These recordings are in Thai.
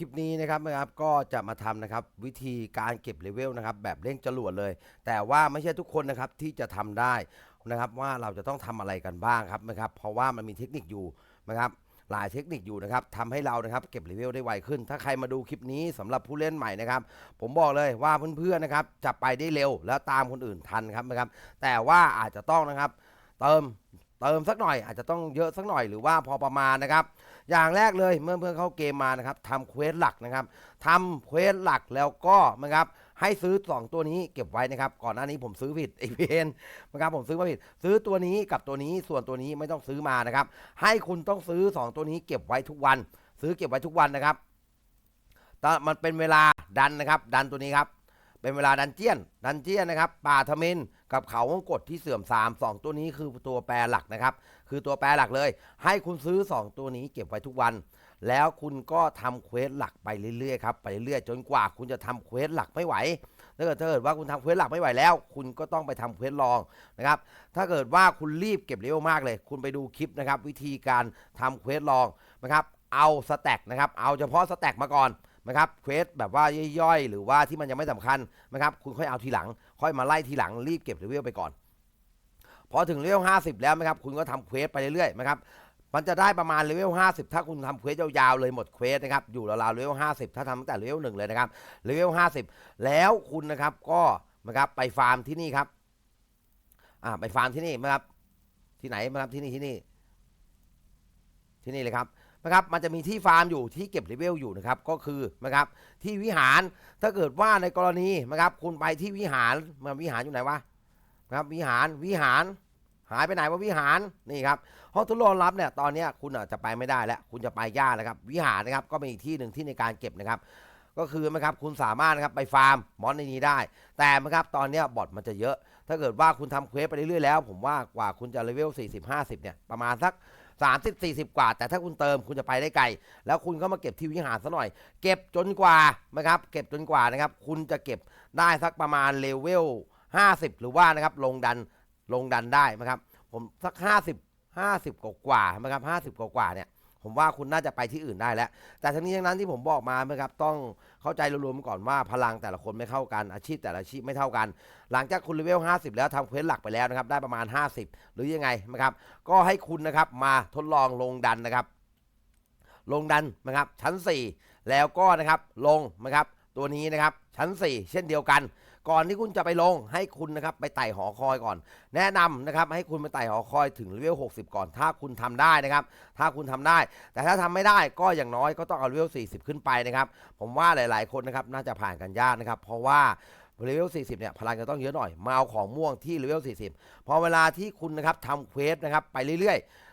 คลิปนี้นะครับนะครับก็จะมาทำนะครับวิธีการเก็บเลเวลนะครับแบบเร่งจรวดเลย แต่ว่าไม่ใช่ทุกคนนะครับที่จะทำได้นะครับว่าเราจะต้องทำอะไรกันบ้างครับนะครับเพราะว่ามันมีเทคนิคอยู่นะครับหลายเทคนิคอยู่นะครับทำให้เรานะครับเก็บเลเวลได้ไวขึ้น ถ้าใครมาดูคลิปนี้สำหรับผู้เล่นใหม่นะครับ ผมบอกเลยว่าเพื่อนๆนะครับจะไปได้เร็วแล้วตามคนอื่นทันครับนะครับแต่ว่าอาจจะต้องนะครับเติม เติมสักหน่อยอาจจะต้องเยอะสักหน่อยหรือว่าพอประมาณนะครับ อย่างแรกเลยเมื่อเพื่อนเข้าเกมมานะครับทำเควสหลักนะครับทำเควสหลักแล้วก็นะครับให้ซื้อ 2 ตัวนี้เก็บไว้นะครับ ก่อนหน้านี้ผมซื้อผิดไอพีเพนนะครับผมซื้อมาผิด ซื้อตัวนี้กับตัวนี้ส่วนตัวนี้ไม่ต้องซื้อมานะครับ ให้คุณต้องซื้อ 2 ตัวนี้เก็บไว้ทุกวัน ซื้อเก็บไว้ทุกวันนะครับแต่มันเป็นเวลาดันนะครับ ดันตัวนี้ครับ เป็นเวลาดันเจียน ดันเจียนนะครับ ป่าทมินกับเขาวงกดที่เสื่อมสามสองตัวนี้คือตัวแปรหลักนะครับ คือตัวแปรหลักเลย ให้คุณซื้อ 2 ตัวนี้เก็บไว้ทุกวัน แล้วคุณก็ทำเควสหลักไปเรื่อยๆครับ ไปเรื่อยจนกว่าคุณจะทำเควสหลักไม่ไหว ถ้าเกิดถ้าเกิดว่าคุณทำเควสหลักไม่ไหวแล้ว คุณก็ต้องไปทำเควสรองนะครับ ถ้าเกิดว่าคุณรีบเก็บเลเวมากเลย คุณไปดูคลิปนะครับ วิธีการทำเควสรองนะครับ เอาสแต็กนะครับ เอาเฉพาะสแต็กมาก่อน นะครับเควสแบบว่าย่อยๆ หรือว่าที่มันยังไม่สำคัญนะครับคุณค่อยเอาทีหลัง ค่อยมาไล่ทีหลังรีบเก็บเลเวลไปก่อน พอถึงเลเวล50 แล้วนะครับคุณก็ทำเควสไปเรื่อยๆนะครับมันจะได้ประมาณเลเวล50 ถ้าคุณทำเควสยาวๆเลยหมดเควสนะครับอยู่ราวๆเลเวล50 ถ้าทำตั้งแต่เลเวลหนึ่งเลยนะครับเลเวล50 แล้วคุณนะครับก็นะครับไปฟาร์มที่นี่ครับอ่าไปฟาร์มที่นี่นะครับที่ไหนนะครับที่นี่ที่นี่ที่นี่เลยครับ นะครับมันจะมีที่ฟาร์มอยู่ที่เก็บเลเวลอยู่นะครับก็คือนะครับที่วิหารถ้าเกิดว่าในกรณีนะครับคุณไปที่วิหารมาวิหารอยู่ไหนวะนะครับวิหารวิหารหายไปไหนว่าวิหารนี่ครับห้องทดลองลับเนี่ยตอนนี้คุณอาจจะไปไม่ได้แล้วคุณจะไปยากแล้วครับ วิหารนะครับก็เป็นอีกที่หนึ่งที่ในการเก็บนะครับ ก็คือนะครับคุณสามารถนะครับไปฟาร์มมอนในนี้ได้ แต่นะครับตอนนี้บอทมันจะเยอะ ถ้าเกิดว่าคุณทำเควสไปเรื่อยๆแล้ว ผมว่ากว่าคุณจะเลเวล40 50เนี่ยประมาณสัก 30 40 กว่า แต่ถ้าคุณเติมคุณจะไปได้ไกล แล้วคุณก็มาเก็บที่วิหารซะหน่อย เก็บจนกว่านะครับ เก็บจนกว่านะครับ คุณจะเก็บได้สักประมาณเลเวล 50 หรือว่านะครับลงดันลงดันได้นะครับ ผมสัก 50 50 กว่ากว่านะครับ 50 กว่ากว่าเนี่ย ผมว่าคุณน่าจะไปที่อื่นได้แล้ว แต่ทั้งนี้ทั้งนั้นที่ผมบอกมานะครับต้องเข้าใจรวมๆก่อนว่าพลังแต่ละคนไม่เข้ากันอาชีพแต่ละอาชีพไม่เท่ากัน หลังจากคุณเลเวล 50 แล้วทำเควสหลักไปแล้วนะครับได้ประมาณ 50 หรือยังไงนะครับก็ให้คุณนะครับมาทดลองลงดันนะครับ ลงดันนะครับชั้น 4 แล้วก็นะครับลงนะครับตัวนี้นะครับชั้น 4 เช่นเดียวกัน ก่อนที่คุณจะไปลงให้คุณนะครับไปไต่หอคอยก่อน แนะนำนะครับให้คุณไปไต่หอคอยถึงเลเวล60 ก่อน ถ้าคุณทำได้นะครับ ถ้าคุณทำได้ แต่ถ้าทำไม่ได้ก็อย่างน้อยก็ต้องเอาเลเวล40 ขึ้นไปนะครับ ผมว่าหลาย ๆ คนนะครับน่าจะผ่านกันยากนะครับ เพราะว่าเลเวล 40 เนี่ย พลังจะต้องเยอะหน่อย มาเอาของม่วงที่เลเวล 40 พอเวลาที่คุณนะครับทำเควสนะครับ ไปเรื่อยๆ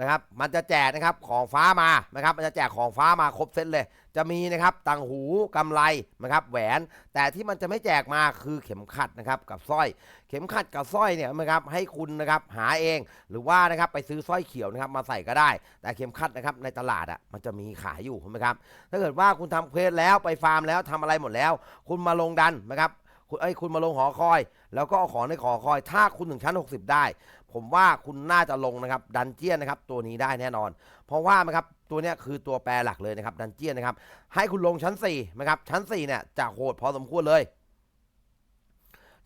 นะครับ มันจะแจกนะครับของฟ้ามานะครับ มันจะแจกของฟ้ามาครบเซตเลย จะมีนะครับต่างหูกำไรนะครับ แหวน แต่ที่มันจะไม่แจกมาคือเข็มขัดนะครับกับสร้อย เข็มขัดกับสร้อยเนี่ยนะครับให้คุณนะครับหาเอง หรือว่านะครับไปซื้อสร้อยเขียวนะครับมาใส่ก็ได้ แต่เข็มขัดนะครับในตลาดอะมันจะมีขายอยู่ใช่ไหมครับ ถ้าเกิดว่าคุณทำเควสแล้วไปฟาร์มแล้วทำอะไรหมดแล้ว คุณมาลงดันนะครับ คุณไอ้ยคุณมาลงหอคอย แล้วก็เอาของในหอคอย ถ้าคุณถึงชั้น 60 ได้ ผมว่าคุณน่าจะลงนะครับดันเจียนนะครับตัวนี้ได้แน่นอน เพราะว่านะครับตัวนี้คือตัวแปรหลักเลยนะครับดันเจียนนะครับให้คุณลงชั้น4นะครับชั้น4เนี่ยจะโหดพอสมควรเลย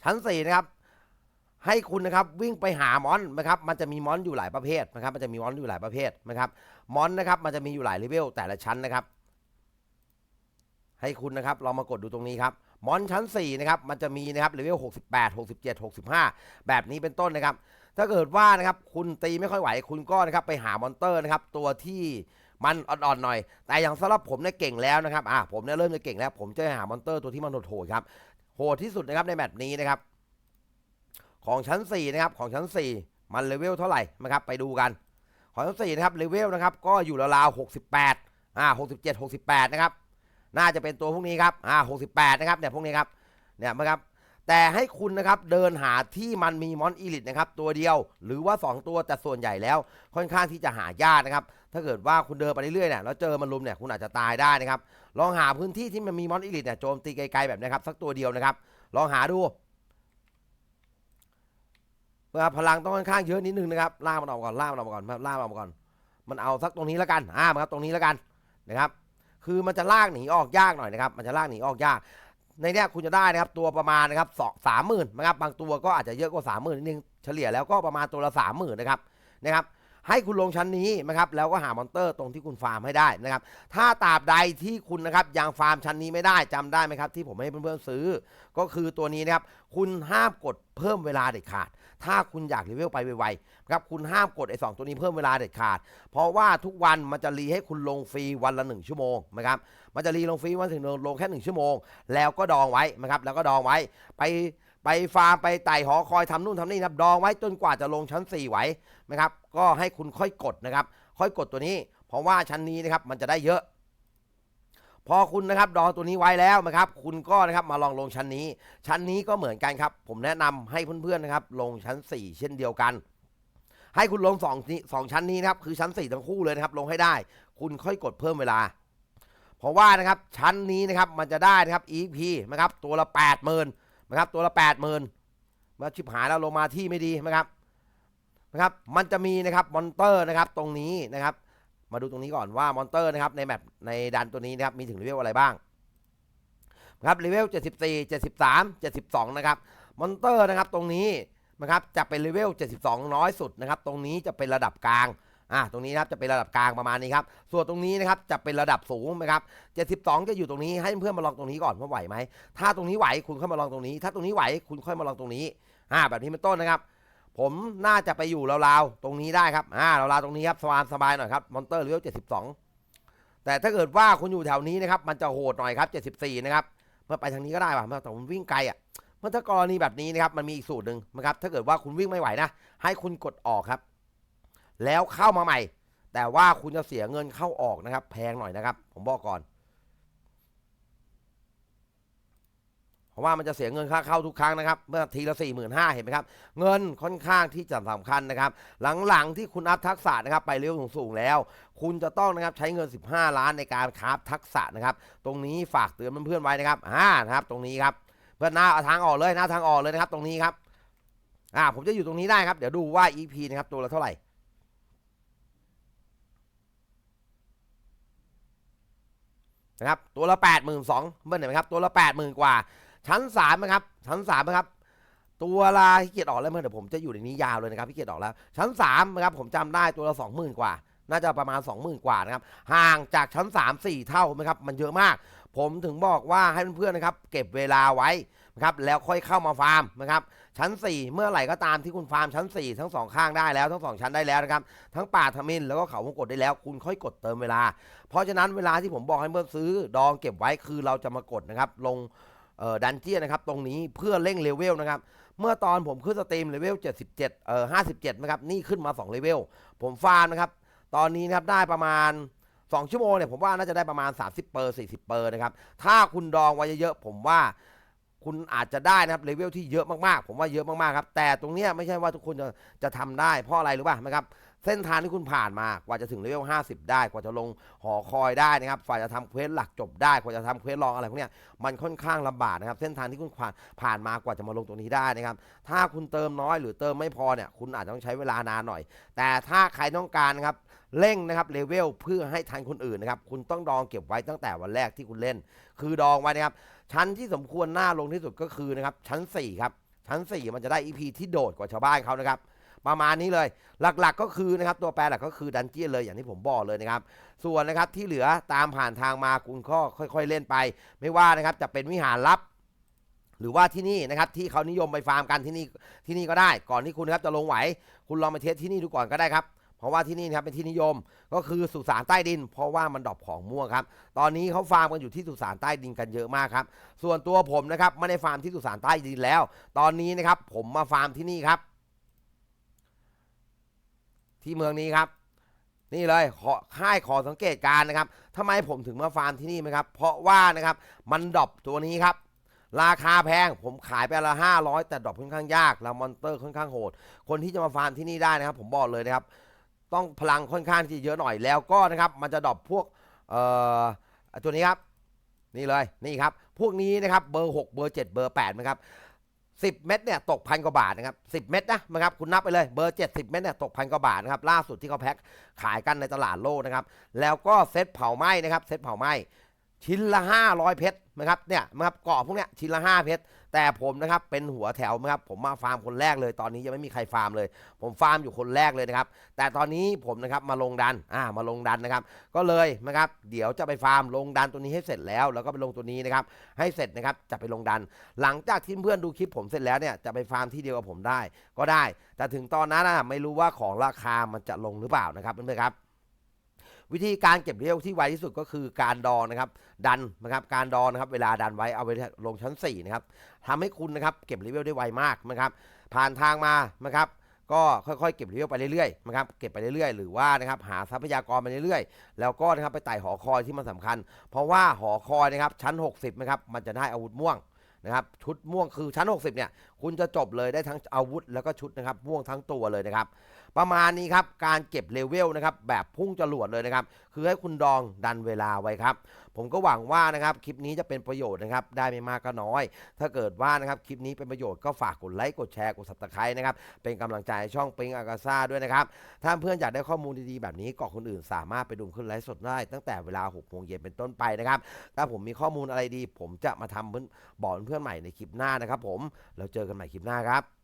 ชั้น4นะครับให้คุณนะครับวิ่งไปหามอนนะครับมันจะมีมอนอยู่หลายประเภทนะครับ มันจะมีมอนอยู่หลายประเภทนะครับมอนนะครับมันจะมีอยู่หลายเลเวลแต่ละชั้นนะครับ ให้คุณนะครับลองมากดดูตรงนี้ครับ มอนชั้น 4 นะครับ มันจะมีนะครับเลเวล68 67 65 แบบนี้เป็นต้นนะครับ ถ้าเกิดว่านะครับคุณตีไม่ค่อยไหว คุณก็นะครับไปหามอนเตอร์นะครับตัวที่มันอ่อนๆหน่อย แต่อย่างสำหรับผมเนี่ยเก่งแล้วนะครับอะผมเนี่ยเริ่มจะเก่งแล้ว ผมจะหามอนเตอร์ตัวที่มันโหดๆครับโหดที่สุดนะครับในแมตช์นี้นะครับของชั้น 4 นะครับของชั้น 4 มันเลเวลเท่าไหร่นะครับไปดูกันของชั้น4นะครับเลเวลนะครับก็อยู่ราวๆ68อ่า67 68 นะครับ น่าจะเป็นตัวพวกนี้ครับอ่า68นะครับเนี่ยพวกนี้ครับเนี่ยนะครับแต่ให้คุณนะครับเดินหาที่มันมีมอนอีลิตนะครับตัวเดียวหรือว่า 2 ตัวแต่ส่วนใหญ่แล้วค่อนข้างที่จะหายากนะครับถ้าเกิดว่าคุณเดินไปเรื่อยๆเนี่ยแล้วเจอมันลุมเนี่ยคุณอาจจะตายได้นะครับลองหาพื้นที่ที่มันมีมอนอีลิตเนี่ยโจมตีไกลๆแบบนี้ครับสักตัวเดียวนะครับ ลองหาดูเมื่อพลังต้องค่อนข้างเยอะนิดนึงนะครับล่ากมันออกก่อนล่ากมันออกก่อนล่ากมันออกก่อน มันเอาสักตรงนี้แล้วกันอ่ามครับตรงนี้แล้วกันนะครับ คือมันจะลากหนีออกยากหน่อยนะครับ มันจะลากหนีออกยาก ในเนี้ยคุณจะได้นะครับตัวประมาณนะครับสองสามหมื่นนะครับบางตัวก็อาจจะเยอะกว่าสามหมื่นนิดนึงเฉลี่ยแล้วก็ประมาณตัวละสามหมื่นนะครับนะครับ ให้คุณลงชั้นนี้นะครับแล้วก็หามอนเตอร์ตรงที่คุณฟาร์มให้ได้นะครับถ้าตราบใดที่คุณนะครับยังฟาร์มชั้นนี้ไม่ได้จำได้ไหมครับที่ผมให้เพื่อนๆซื้อ ก็คือตัวนี้นะครับคุณห้ามกดเพิ่มเวลาเด็ดขาด ถ้าคุณอยากเลเวลไปไวๆนะครับคุณห้ามกดไอ้สองตัวนี้เพิ่มเวลาเด็ดขาด เพราะว่าทุกวันมันจะรีให้คุณลงฟรีวันละหนึ่งชั่วโมงนะครับมันจะรีลงฟรีวันถึงลงแค่หนึ่งชั่วโมง แล้วก็ดองไว้นะครับแล้วก็ดองไว้ไป ไปฟาร์มไปไต่หอคอยทำนู่นทำนี่นะครับดองไว้จนกว่าจะลงชั้น 4 ไหวนะครับก็ให้คุณค่อยกดนะครับ ค่อยกดตัวนี้ เพราะว่าชั้นนี้นะครับมันจะได้เยอะ พอคุณนะครับดองตัวนี้ไว้แล้วนะครับ คุณก็นะครับมาลองลงชั้นนี้ ชั้นนี้ก็เหมือนกันครับ ผมแนะนำให้เพื่อนๆนะครับ ลงชั้น 4 เช่นเดียวกัน ให้คุณลงสองนี้สองชั้นนี้นะครับคือชั้น 4 ทั้งคู่เลยนะครับ ลงให้ได้ คุณค่อยกดเพิ่มเวลาเพราะว่านะครับชั้นนี้นะครับมันจะได้นะครับ EP นะครับตัวละ80,000 นะครับ ตัวละ80,000มาชิบหายแล้วลงมาที่ไม่ดีนะครับนะครับ มันจะมีนะครับมอนเตอร์นะครับตรงนี้นะครับ มาดูตรงนี้ก่อนว่ามอนเตอร์นะครับในแมปในดันตัวนี้นะครับมีถึงเลเวลอะไรบ้างนะครับเลเวล74 73 72 นะครับมอนเตอร์นะครับตรงนี้นะครับจะเป็นเลเวล72 น้อยสุดนะครับ ตรงนี้จะเป็นระดับกลาง อ่าตรงนี้นะครับจะเป็นระดับกลางประมาณนี้ครับส่วนตรงนี้นะครับจะเป็นระดับสูงนะครับ72 จะอยู่ตรงนี้ให้เพื่อนมาลองตรงนี้ก่อนว่าไหวไหมถ้าตรงนี้ไหวคุณค่อยมาลองตรงนี้ ถ้าตรงนี้ไหวคุณค่อยมาลองตรงนี้อ่าแบบนี้เป็นต้นนะครับผมน่าจะไปอยู่ราวๆตรงนี้ได้ครับอ่าราวๆตรงนี้ครับสบายสบายหน่อยครับมอนเตอร์เลเวล72 แต่ถ้าเกิดว่าคุณอยู่แถวนี้นะครับมันจะโหดหน่อยครับ74นะครับเมื่อไปทางนี้ก็ได้ป่ะเมื่อแต่ผมวิ่งไกลอะเมื่อถ้ากรณีแบบนี้นะครับมันมีอีกสูตรหนึ่งนะครับถ้าเกิดว่าคุณวิ่งไม่ไหวนะให้คุณกดออกครับ แล้วเข้ามาใหม่ แต่ว่าคุณจะเสียเงินเข้าออกนะครับ แพงหน่อยนะครับ ผมบอกก่อน เพราะว่ามันจะเสียเงินค่าเข้าทุกครั้งนะครับ เมื่อทีละ4 5 0 0 0เห็นไหมครับ เงินค่อนข้างที่จะสำคัญนะครับ หลังๆที่คุณอัพทักษะนะครับ ไปเร็วสูงๆแล้ว คุณจะต้องนะครับใช้เงิน 15 ล้านในการคราฟทักษะนะครับ ตรงนี้ฝากเตือนเพื่อนๆไว้นะครับอ่านะครับ ตรงนี้ครับ เพื่อนหน้าเอาทางออกเลยหน้าทางออกเลยนะครับ ตรงนี้ครับอ่าผมจะอยู่ตรงนี้ได้ครับ เดี๋ยวดูว่า EP นะครับตัวละเท่าไหร่ นะครับตัวละ8 2 0 0 0เมื่อไหร่ไหมครับตัวละ80,000กว่า ชั้น3นะครับชั้น3นะครับตัวละพี่เกียรติออกแล้วเมื่อเดี๋ยวผมจะอยู่ในนี้ยาวเลยนะครับพี่เกียรติออกแล้ว ชั้น3นะครับผมจำได้ตัวละ20,000กว่า น่าจะประมาณ 20,000 กว่านะครับห่างจากชั้น 3 4 เท่าไหมครับมันเยอะมาก ผมถึงบอกว่าให้เพื่อนๆนะครับ เก็บเวลาไว้นะครับแล้วค่อยเข้ามาฟาร์มนะครับชั้น 4 เมื่อไหร่ก็ตามที่คุณฟาร์มชั้น 4 ทั้งสองข้างได้แล้วทั้งสองชั้นได้แล้วนะครับทั้งป่าทมินแล้วก็เขาวงกดได้แล้ว คุณค่อยกดเติมเวลา เพราะฉะนั้นเวลาที่ผมบอกให้เพื่อนซื้อดองเก็บไว้คือเราจะมากดนะครับลงดันเจียนนะครับตรงนี้เพื่อเร่งเลเวลนะครับเมื่อตอนผมขึ้นสตรีมเลเวล 77เอ่อ57 นะครับนี่ขึ้นมา 2 เลเวลผมฟาร์มนะครับตอนนี้นะครับได้ประมาณ 2 ชั่วโมงเนี่ยผมว่าน่าจะได้ประมาณ 30 เปอร์ 40 เปอร์นะครับ ถ้าคุณดองไว้เยอะๆผมว่าคุณอาจจะได้นะครับเลเวลที่เยอะมากๆ ผมว่าเยอะมากๆครับ แต่ตรงเนี้ยไม่ใช่ว่าทุกคนจะจะทำได้เพราะอะไรรู้ป่ะนะครับ เส้นทางที่คุณผ่านมากว่าจะถึงเลเวล50 ได้กว่าจะลงหอคอยได้นะครับกว่าจะทำเควสหลักจบได้กว่าจะทำเควสรองอะไรพวกเนี้ยมันค่อนข้างลำบากนะครับเส้นทางที่คุณผ่านผ่านมากว่าจะมาลงตรงนี้ได้นะครับถ้าคุณเติมน้อยหรือเติมไม่พอเนี่ยคุณอาจจะต้องใช้เวลานานหน่อย แต่ถ้าใครต้องการนะครับเร่งนะครับเลเวลเพื่อให้ทันคนอื่นนะครับคุณต้องดองเก็บไว้ตั้งแต่วันแรกที่คุณเล่น คือดองไว้นะครับชั้นที่สมควรหน้าลงที่สุดก็คือนะครับชั้น4ครับชั้น 4 มันจะได้ EP ที่โดดกว่าชาวบ้านเขานะครับ ประมาณนี้เลย หลักๆก็คือนะครับตัวแปรหลักก็คือดันเจี้ยนเลยอย่างที่ผมบอกเลยนะครับ ส่วนนะครับที่เหลือตามผ่านทางมาคุณก็ค่อย ๆเล่นไป ไม่ว่านะครับจะเป็นวิหารลับหรือว่าที่นี่นะครับที่เขานิยมไปฟาร์มกันที่นี่ที่นี่ก็ได้ ก่อนที่คุณนะครับจะลงไหว คุณลองไปเทสที่นี่ดูก่อนก็ได้ครับ เพราะว่าที่นี่นะครับเป็นที่นิยมก็คือสุสานใต้ดิน เพราะว่ามันดรอปของม่วงครับ ตอนนี้เขาฟาร์มกันอยู่ที่สุสานใต้ดินกันเยอะมากครับ ส่วนตัวผมนะครับไม่ได้ฟาร์มที่สุสานใต้ดินแล้ว ตอนนี้นะครับผมมาฟาร์มที่นี่ครับ ที่เมืองนี้ครับ นี่เลยขอค่ายขอสังเกตการนะครับทำไมผมถึงมาฟาร์มที่นี่ไหมครับ เพราะว่านะครับมันดรอปตัวนี้ครับ ราคาแพงผมขายไปละห้าร้อยแต่ดรอปค่อนข้างยากแล้วมอนเตอร์ค่อนข้างโหด คนที่จะมาฟาร์มที่นี่ได้นะครับ ผมบอกเลยนะครับ ต้องพลังค่อนข้างที่เยอะหน่อยแล้วก็นะครับมันจะดรอปพวกเอ่อตัวนี้ครับนี่เลยนี่ครับ พวกนี้นะครับเบอร์ 6 เบอร์ 7 เบอร์8นะครับ 10 เม็ดเนี่ยตกพันกว่าบาทนะครับ 10 เม็ดนะนะครับคุณนับไปเลยเบอร์ 70 เม็ดเนี่ยตกพันกว่าบาทนะครับล่าสุดที่เขาแพ็คขายกันในตลาดโลกนะครับแล้วก็เซ็ตเผาไหม้นะครับเซ็ตเผาไหม้ ชิ้นละ 500 เพชรนะครับเนี่ยนะครับเกรอบพวกเนี้ยชิ้นละ 5 เพชรแต่ผมนะครับเป็นหัวแถวนะครับผมมาฟาร์มคนแรกเลยตอนนี้ยังไม่มีใครฟาร์มเลย ผมฟาร์มอยู่คนแรกเลยนะครับแต่ตอนนี้ผมนะครับมาลงดันอ่ามาลงดันนะครับ ก็เลยนะครับเดี๋ยวจะไปฟาร์มลงดันตัวนี้ให้เสร็จแล้ว แล้วก็ไปลงตัวนี้นะครับให้เสร็จนะครับจะไปลงดัน หลังจากที่เพื่อนดูคลิปผมเสร็จแล้วเนี่ยจะไปฟาร์มที่เดียวกับผมได้ก็ได้ แต่ถึงตอนนั้นนะไม่รู้ว่าของราคามันจะลงหรือเปล่านะครับเพื่อนๆครับ วิธีการเก็บเรียวที่ไวที่สุดก็คือการดองนะครับ ดันนะครับการดองนะครับเวลาดันไว้เอาไว้ลงชั้น4นะครับทำให้คุณนะครับเก็บเลเวลได้ไวมากนะครับผ่านทางมานะครับก็ค่อยๆ เก็บเลเวลไปเรื่อยๆนะครับเก็บไปเรื่อยๆ หรือว่านะครับหาทรัพยากรไปเรื่อยๆ แล้วก็นะครับไปไต่หอคอยที่มันสำคัญ เพราะว่าหอคอยนะครับชั้น 60นะครับมันจะได้อาวุธม่วงนะครับชุดม่วงคือชั้น 60เนี่ยคุณจะจบเลยได้ทั้งอาวุธแล้วก็ชุดนะครับม่วงทั้งตัวเลยนะครับ ประมาณนี้ครับ การเก็บเลเวลนะครับแบบพุ่งจรวดเลยนะครับ คือให้คุณดองดันเวลาไว้ครับ ผมก็หวังว่านะครับคลิปนี้จะเป็นประโยชน์นะครับ ได้ไม่มากก็น้อย ถ้าเกิดว่านะครับคลิปนี้เป็นประโยชน์ก็ฝากกดไลค์กดแชร์กด subscribe นะครับ เป็นกำลังใจให้ช่องปิงอากาซ่าด้วยนะครับ ถ้าเพื่อนอยากได้ข้อมูลดีๆแบบนี้ก่อคนอื่นสามารถไปดูขึ้นไลฟ์สดได้ ตั้งแต่เวลา6โมงเย็นเป็นต้นไปนะครับ ถ้าผมมีข้อมูลอะไรดี ผมจะมาทำเพื่อนบอกเพื่อนใหม่ในคลิปหน้านะครับ ผมแล้วเจอกันใหม่คลิปหน้าครับ